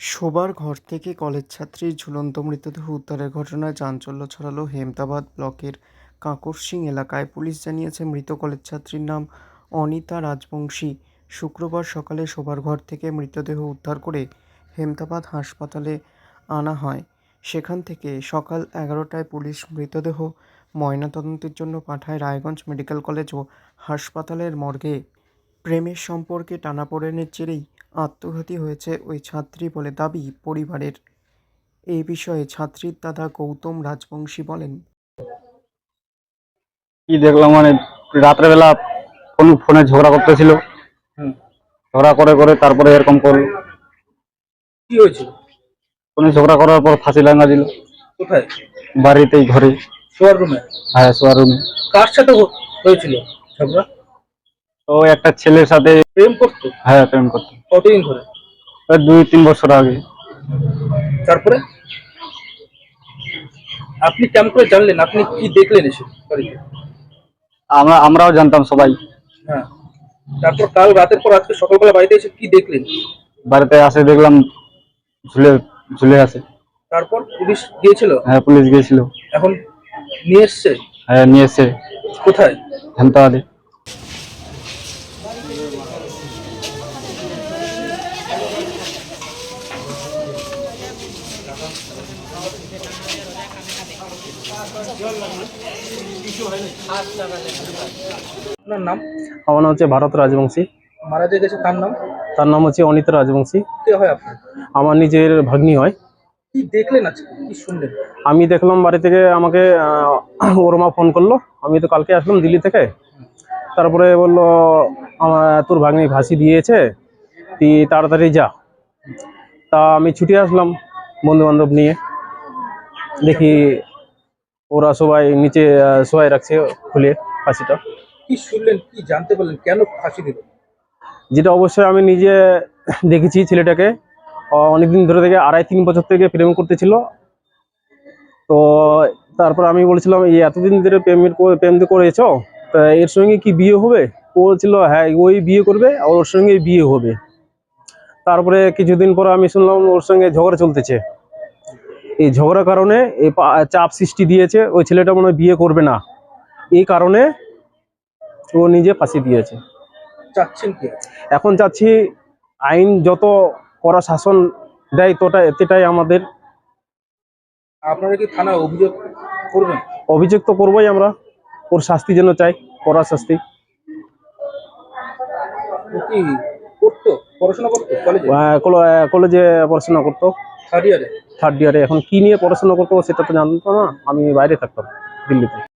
শোবার ঘর থেকে কলেজ ছাত্রীর ঝুলন্ত মৃতদেহ উদ্ধারের ঘটনায় চাঞ্চল্য ছড়ালো হেমতাবাদ ব্লকের কাঁকরসিং এলাকায়। পুলিশ জানিয়েছে, মৃত কলেজ ছাত্রীর নাম অনিতা রাজবংশী। শুক্রবার সকালে শোবার ঘর থেকে মৃতদেহ উদ্ধার করে হেমতাবাদ হাসপাতালে আনা হয়। সেখান থেকে সকাল এগারোটায় পুলিশ মৃতদেহ ময়নাতদন্তের জন্য পাঠায় রায়গঞ্জ মেডিকেল কলেজ ও হাসপাতালের মর্গে। প্রেমের সম্পর্কে টানাপোড়েনের জেরেই আত্মঘাতী হয়েছে ওই ছাত্রী বলে দাবি পরিবারের। এই বিষয়ে ছাত্রীর দাদা গৌতম রাজবংশী বলেন। কি দেখলাম মানে রাত্রেবেলা ফোন ফোনে ঝগড়া করতেছিল। হুম। ঝগড়া করে করে তারপরে এরকম করল। কি হয়েছিল? ফোনে ঝগড়া করার পর ফাঁসি লাগা দিল। কোথায়? বাড়িতেই ঘরে। শোয়ার রুমে? হ্যাঁ শোয়ার রুমে। কার সাথে হয়েছিল ঝগড়া? তো একটা ছেলের সাথে প্রেম করতো? হ্যাঁ প্রেম করতো। কতদিন ধরে? ওই দুই তিন বছর আগে। তারপরে? আপনি কেমন করে জানলেন? আপনি কি দেখলেন এসে বাড়িতে? আমরা আমরাও জানতাম সবাই। হ্যাঁ। তারপর কাল রাতের পর আজকে সকালবেলা বাড়িতে এসে কি দেখলেন? বাড়িতে আসে দেখলাম ঝুলে ঝুলে আছে। তারপর পুলিশ গিয়েছিল? হ্যাঁ পুলিশ গিয়েছিল। এখন নিয়ে এসছে? হ্যাঁ নিয়ে এসে কোথায়? হেমতাবাদে। আপনার নাম? আমার নাম হচ্ছে ভারত রাজবংশী। মারা যে গেছে তার নাম? তার নাম হচ্ছে অনিতা রাজবংশী। কে হয় আপনার? আমার নিজের ভাগ্নি হয়। কি দেখলেন আজকে? কি শুনলেন? আমি দেখলাম বাড়ি থেকে আমাকে ওর মা ফোন করল। আমি তো কালকে আসলাম দিল্লি থেকে। তারপরে বলল আমার তোর ভাগ্নি ভাসি দিয়েছে তুই তাড়াতাড়ি যা। তা আমি ছুটে আসলাম বন্ধু বান্ধব নিয়ে। দেখি ওরা সবাই নিচে শোয়াই রাখছে খুলে ফাঁসিটা। কি শুনলেন কি জানতে পারলেন কেন ফাঁসি দিল? যেটা অবশ্যই আমি নিজে দেখেছি ছেলেটাকে। অনেকদিন ধরে থেকে আড়াই তিন বছর থেকে প্রেম করতেছিল। তো তারপর আমি বলছিলাম এই এতদিন ধরে প্রেম প্রেম করেছ তা এর সঙ্গে কি বিয়ে হবে? ও বলছিল হ্যাঁ ওই বিয়ে করবে আর ওর সঙ্গে বিয়ে হবে। তারপরে কিছুদিন পর আমি শুনলাম ওর সঙ্গে ঝগড়া চলতেছে। এই ঝগড়ার কারণে এই চাপ সৃষ্টি দিয়েছে ওই ছেলেটা মনে বিয়ে করবে না। এই কারণে ও নিজে ফাঁসি দিয়েছে। চাচ্ছেন কি? এখন চাচ্ছি আইন যত করা শাসন দেয় তোটা এতেটাই আমাদের। আপনারা কি থানায় অভিযোগ করবেন? অভিযোগ তো করবোই আমরা। ওর শাস্তি যেন চাই কড়া শাস্তি। ও কি করতো? পড়াশোনা করতো কলেজে আহ, কল- আহ, কলেজে পড়াশোনা করতো। থার্ড ইয়ারে থার্ড ইয়ারে এখন কি নিয়ে পড়াশোনা করতো সেটা তো জানতো না। আমি বাইরে থাকতাম দিল্লিতে।